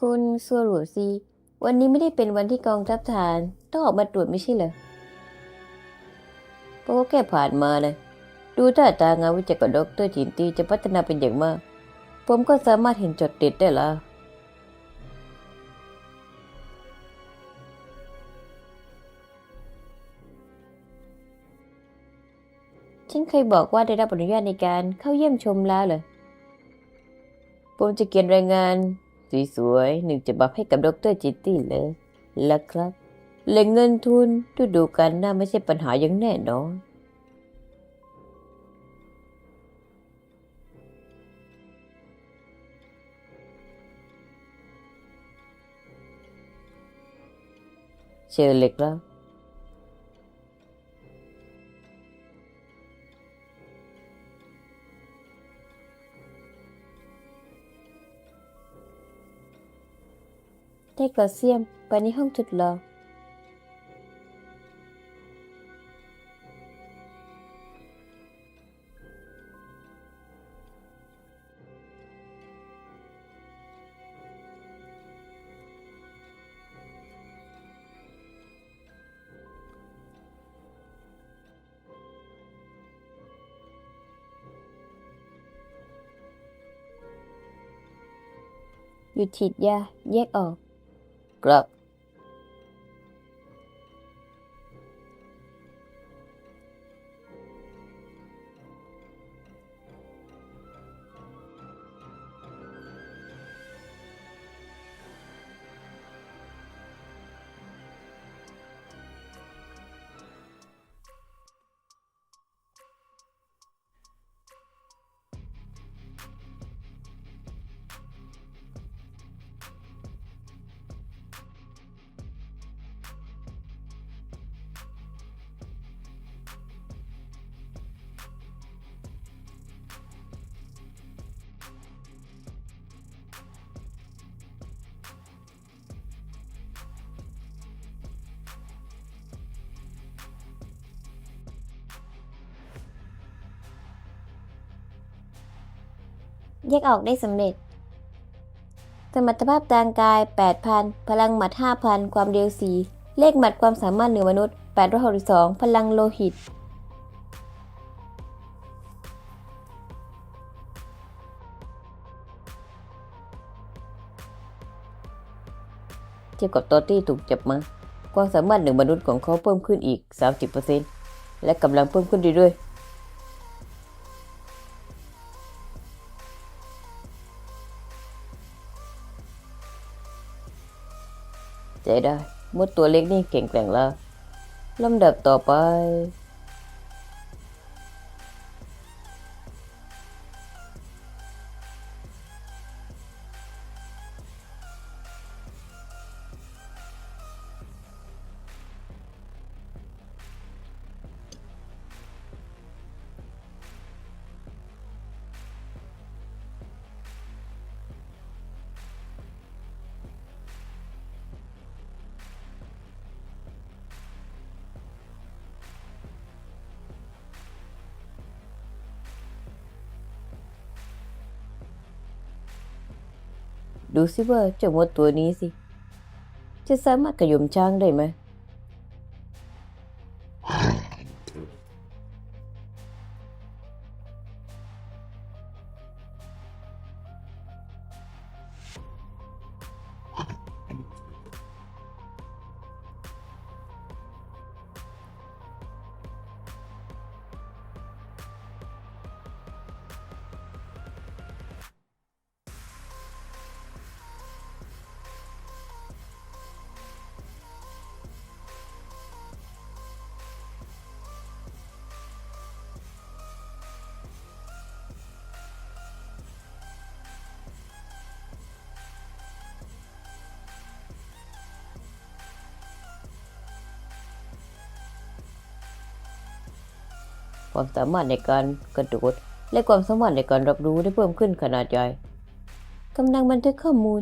คุณซัวหลัวซี วันนี้ไม่ได้เป็นวันที่กองทัพทารต้องออกมาตรวจไม่ใช่เหรอเพราะว่าแค่ผ่านมาเลย ดูท่าทางงานวิจัยกับดรจินตีจะพัฒนาเป็นอย่างมาก ผมก็สามารถเห็นจดติดได้ล้วฉันเคยบอกว่าได้รับอนุญาตในการเข้าเยี่ยมชมแล้วเหรอผมจะเขียนรายงาน สวยๆหนึ่งฉบับให้กับดรจิตตี้เลยแล้วครับแหล่งเงินทุนดูดูกันน่าไม่ใช่ปัญหาอย่างแน่นอนเชิญเลยครับ ได้กระเซียมไปในห้องทดลองหยุดฉีดยาแยกออก ค แยกออกได้สำเร็จ สมรรถภาพทางกาย 8,000 พลังหมัด 5,000 ความเร็ว 4 เลขหมัดความสามารถเหนือมนุษย์ 862 พลังโลหิต เทียบกับตัวที่ถูกจับมา ความสามารถเหนือมนุษย์ของเขาเพิ่มขึ้นอีก 30%และกำลังเพิ่มขึ้นเรื่อยๆ ใจได้มดตัวเล็กนี่เก่งแกร่งแล้วลำดับต่อไป ดูสิว่าเจ้ามดตัวนี้สิ จะสามารถขยมช้างได้ไหม ความสามารถในการกระโดด และความสามารถในการรับรู้ได้เพิ่มขึ้นขนาดใหญ่กำลังบันทึกข้อมูล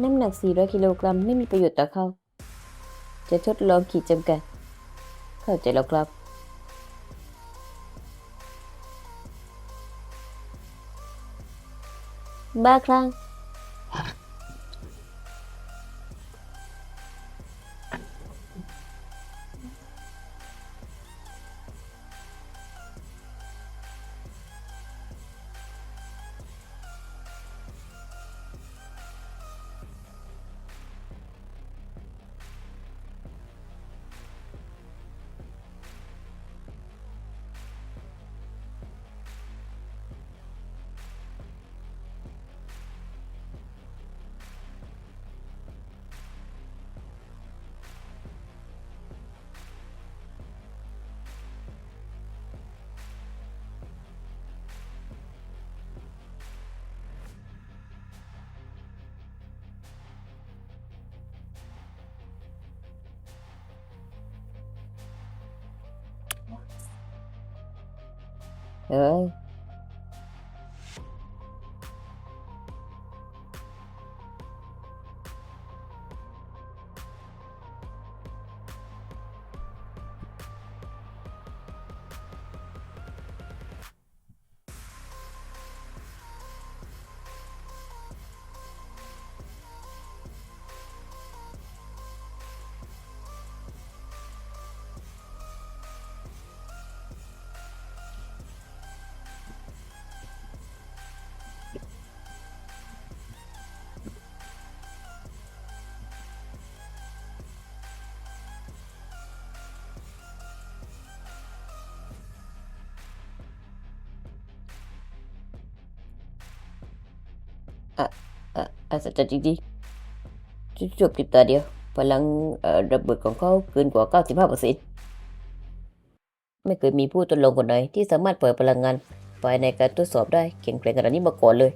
น้ำหนัก 400 กิโลกรัมไม่มีประโยชน์ต่อเขา จะทดลองขีดจำกัด เข้าใจแล้วครับ บ้าคลั่ง เอ้ยอะอัศจรรย์จริงๆจุดจบติดตาเดียว พลังระเบิดของเขาเกินกว่า 95เปอร์เซ็นต์ไม่เคยมีผู้ทดลองคนไหนที่สามารถเปิดพลังงานภายในการทดสอบได้แข็งแกร่งขนาดนี้มาก่อนเลย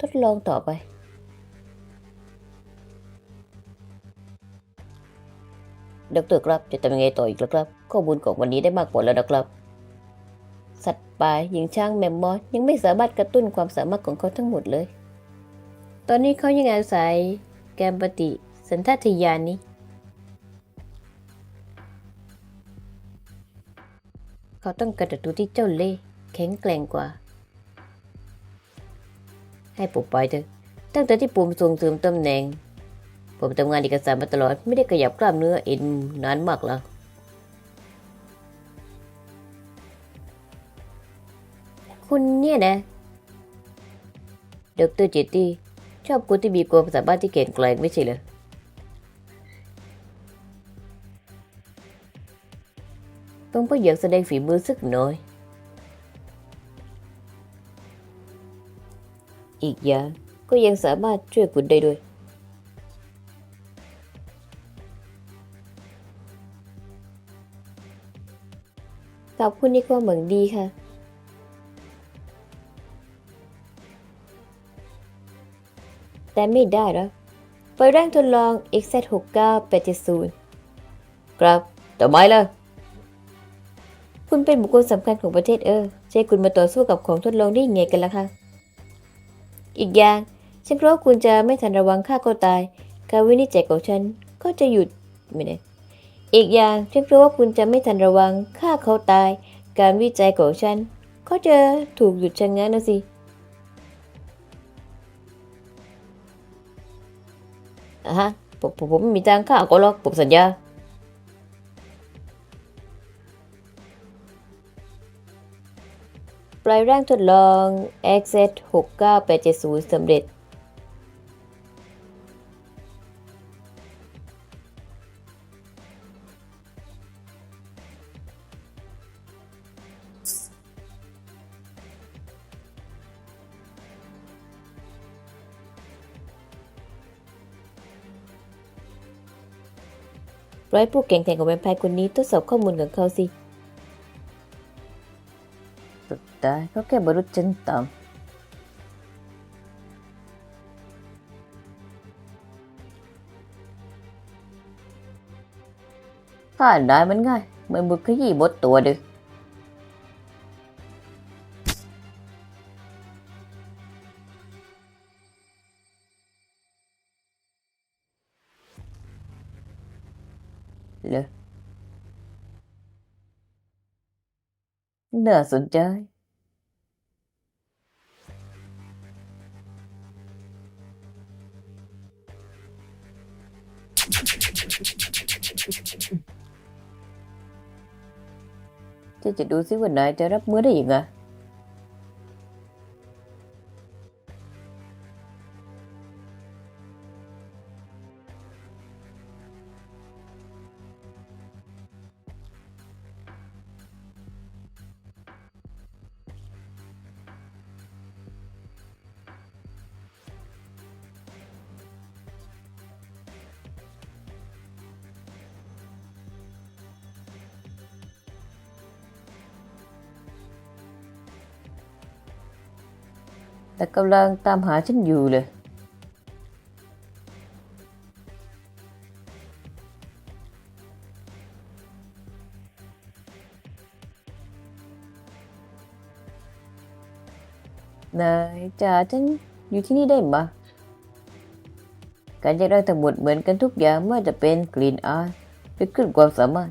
ทดลองต่อไปดรครับจะทำยังไงต่ออีกล่ะครับ ข้อมูลของวันนี้ได้มากกว่าแล้วนะครับ สัตว์ป่าย่างช้างแมมมอสยังไม่สามารถกระตุ้นความสามารถของเขาทั้งหมดเลย ตอนนี้เขายังอาศัยแกมปฏิสันทัตยานนี้ เขาต้องกระตูที่เจ้าเล่แข็งแกร่งกว่า ให้ผมไปเถอะ ตั้งแต่ที่ผมส่งเสริมตำแหน่ง ผมทำงานเอกสารมาตลอด ไม่ได้ขยับกล้ามเนื้อเอ็นนานมากแล้วคุณเนี่ยนะดรเจตี้ ชอบคนที่มีความสามารถที่เก่งแกร่งไม่ใช่เหรอต้องก็อยากแสดงฝีมือสักหน่อย อีกอย่างก็ยังสามารถช่วยคุณได้ด้วย ขอบคุณในความหวังดีค่ะ แต่ไม่ได้หรอไปร่างทดลอง XZ69870 ครับต่อไมล่ะคุณเป็นบุคคลสำคัญของประเทศเออให้คุณมาต่อสู้กับของทดลองได้ยังไงกันล่ะคะอีกอย่าง ฉันกลัวว่าคุณจะไม่ทันระวังฆ่าก็ตาย การวินิจฉัยของฉันก็จะหยุดไม่ได้อีกอย่างฉันกลัวว่าคุณจะไม่ทันระวังฆ่าเขาตาย การวิจัยของฉันก็จะถูกหยุดชะงักนะสิ อะฮะผมผมผมไม่มีทางค่าก็หรอกผมสัญญา ปลายร่างทดลอง XZ 69870สำเร็จ ร้อผู้เก่งแข่งของแวมไพร์คนนี้ทดสอบข้อมูลของเขาสิ สุดท้ายเขาแค่บรรลุจันต่ำถ้านายมันง่ายเหมือนมึกขยี้บดตัวดึก น่าสนใจ จะจะดูซิว่านายจะรับมือได้ยังไง แต่กำลังตามหาฉันอยู่เลย นายจ่าฉันอยู่ที่นี่ได้ไหมการจะได้ทั้งหมดเหมือนกันทุกอย่างไม่ว่าจะเป็นกลิ่นอายหรือขึ้นความสามารถ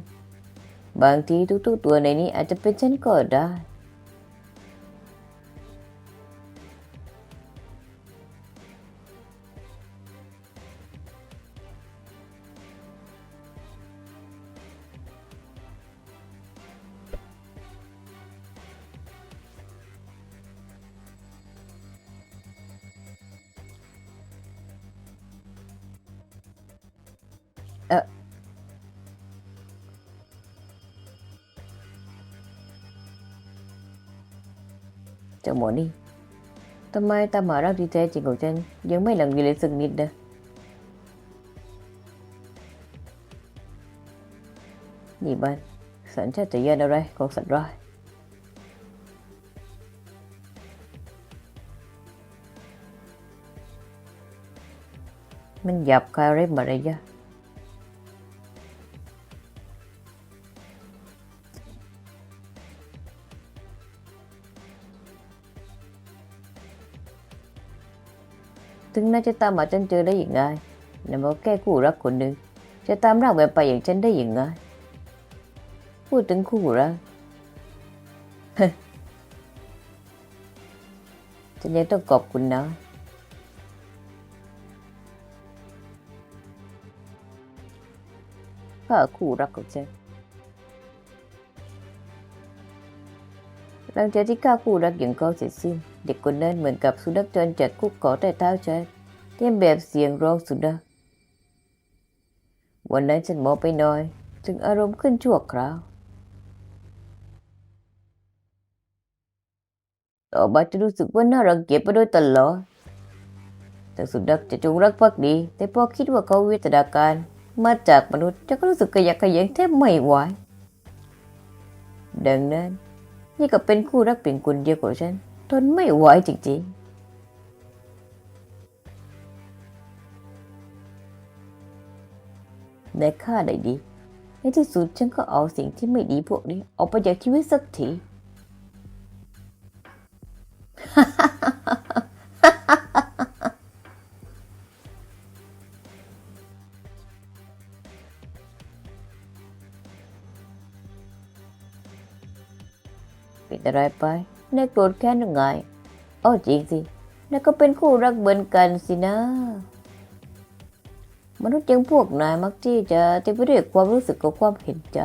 บางทีทุกๆตัวในนี้อาจจะเป็นฉันก็ได้ จ้าหมอนี่ทำไมตามหารักที่แท้จริงของฉัน ยังไม่หลังมีเลยสักนิดนะนี่บ้านสัญชาตญาณอะไรของสัตว์ร้ายมันหยาบคายอะไรมาอะไรยะ ถึงน่าจะตามหาฉันเจอได้ยังไงนายบอกแค่คู่รักคนหนึ่งจะตามรักแบบไปอย่างฉันได้ยังไงพูดถึงคู่รักฉันยังต้องขอบคุณนะข้าคู่รักของฉันหลังจากที่ข้าคู่รักอย่างเขาเสร็จสิ้น เด็กคนนั้นเหมือนกับสุนัขจรจัดคุกเกาะใต้เท้าฉันเทียมแบบเสียงร้องสุนัขวันนั้นฉันมองไปหน่อย ถึงอารมณ์ขึ้นชั่วคราว ต่อมาจะรู้สึกว่าน่ารังเกียจไปโดยตลอดแต่สุนัขจะจงรักภักดี แต่พอคิดว่าเขาวิวัฒนาการมาจากมนุษย์จะก็รู้สึกขยะแขยงแทบไม่ไหวดังนั้น นี่ก็เป็นคู่รักเพียงคนเดียวของฉัน ทนไม่ไหวจริงๆในค่าใดดี ในที่สุดฉันก็เอาสิ่งที่ไม่ดีพวกนี้ ออกไปจากชีวิตสักที เป็นอะไรไป นายโกรธแค้นยังไงอ้อจริงสินายก็เป็นคู่รักเหมือนกันสินะ มนุษย์อย่างพวกนายมักที่จะเต็มไปด้วยความรู้สึกกับความเห็นใจ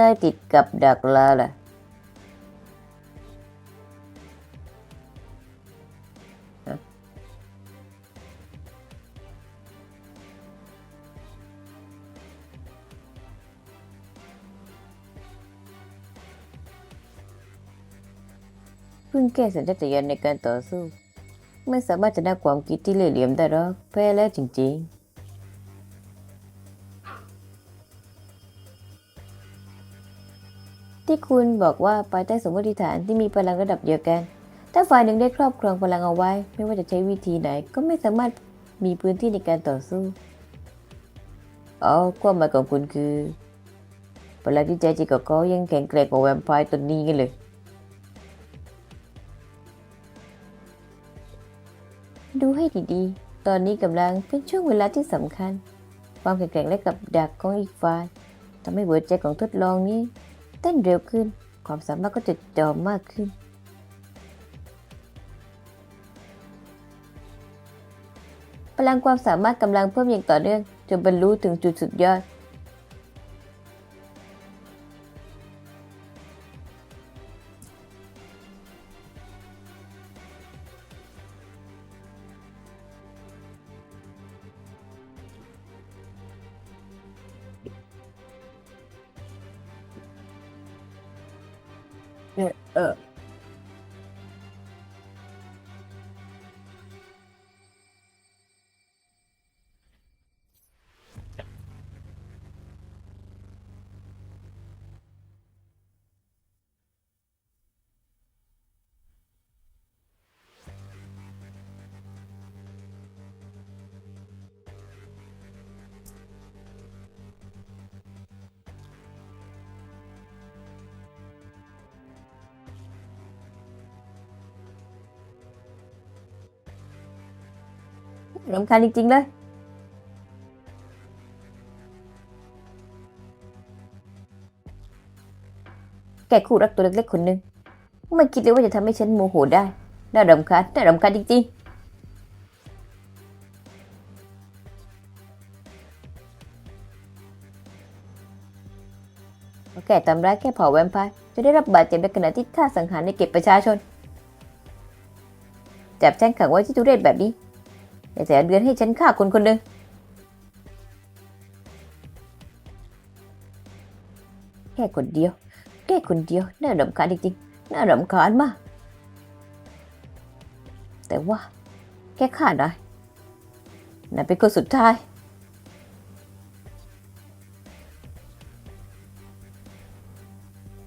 นายติดกับดักลาล่ะเพิ่งแก้สัญชาตญาณในการต่อสู้ ไม่สามารถชนะความคิดที่เล่เหลี่ยมได้หรอกแพ้แล้วจริงๆ คุณบอกว่าภายใต้สมมติฐานที่มีพลังระดับเดียวกัน ถ้าฝ่ายหนึ่งได้ครอบครองพลังเอาไว้ ไม่ว่าจะใช้วิธีไหนก็ไม่สามารถมีพื้นที่ในการต่อสู้อ๋อความหมายของคุณคือพลังที่ใจจริงกับเขายังแข็งแกร่งกว่าแวมไพร์ตัวนี้กันเลยดูให้ดีๆ ตอนนี้กำลังเป็นช่วงเวลาที่สำคัญ ความแข็งแกร่งและกับดักของอีกฝ่ายทำให้หัวใจของทดลองนี้ เต้นเร็วขึ้น ความสามารถก็จะจอมมากขึ้น พลังความสามารถกำลังเพิ่มอย่างต่อเนื่องจนบรรลุถึงจุดสุดยอด เรำคาญจริง ๆ เลย แกคู่รักตัวเล็กๆคนหนึ่งไม่คิดเลยว่าจะทำให้ฉันโมโหได้ น่ารำคาญ น่ารำคาญจริง ๆแกทำร้ายแค่เผาแวมไพร์จะได้รับบาดเจ็บในขณะที่ฆ่าสังหารในเก็บประชาชน จับฉันขังไว้ที่ทุเรศแบบนี้ แต่แต่เดือนให้ฉันฆ่าคนคนหนึ่งแค่คนเดียว แค่คนเดียว น่ารำคาญจริงๆ น่ารำคาญมาก แต่ว่า แค่ฆ่านายนายเป็นคนสุดท้าย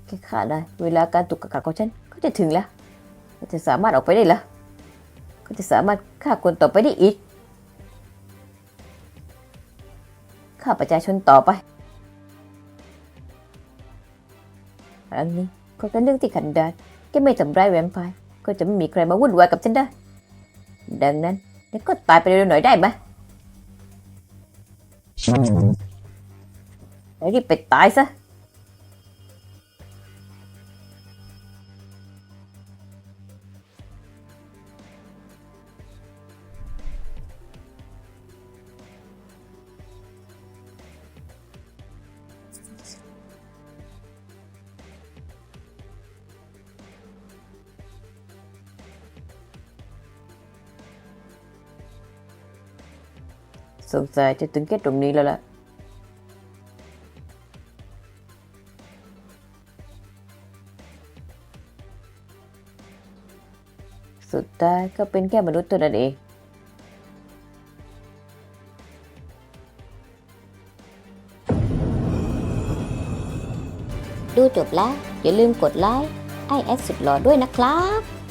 แค่ฆ่านายเวลาการถูกกักขังของฉันก็จะถึงแล้ว จะสามารถออกไปได้แล้ว จะสามารถฆ่าคนต่อไปได้อีกฆ่าประชาชนต่อไปครั้งนี้ก็เป็นเรื่องที่ขันดานแค่ไม่ทำร้ายแวมไพร์ก็จะไม่มีใครมาวุ่นวายกับฉันได้ ดังนั้นนายก็ตายไปเร็วหน่อยได้ไหมแล้วรีบไปตายซะ สงสัยจะถึงแค่ตรงนี้แล้วล่ะสุดท้ายก็เป็นแค่มนุษย์ตัวนั้นเอง ดูจบแล้ว อย่าลืมกดไลค์ไอแอดสุดหล่อด้วยนะครับ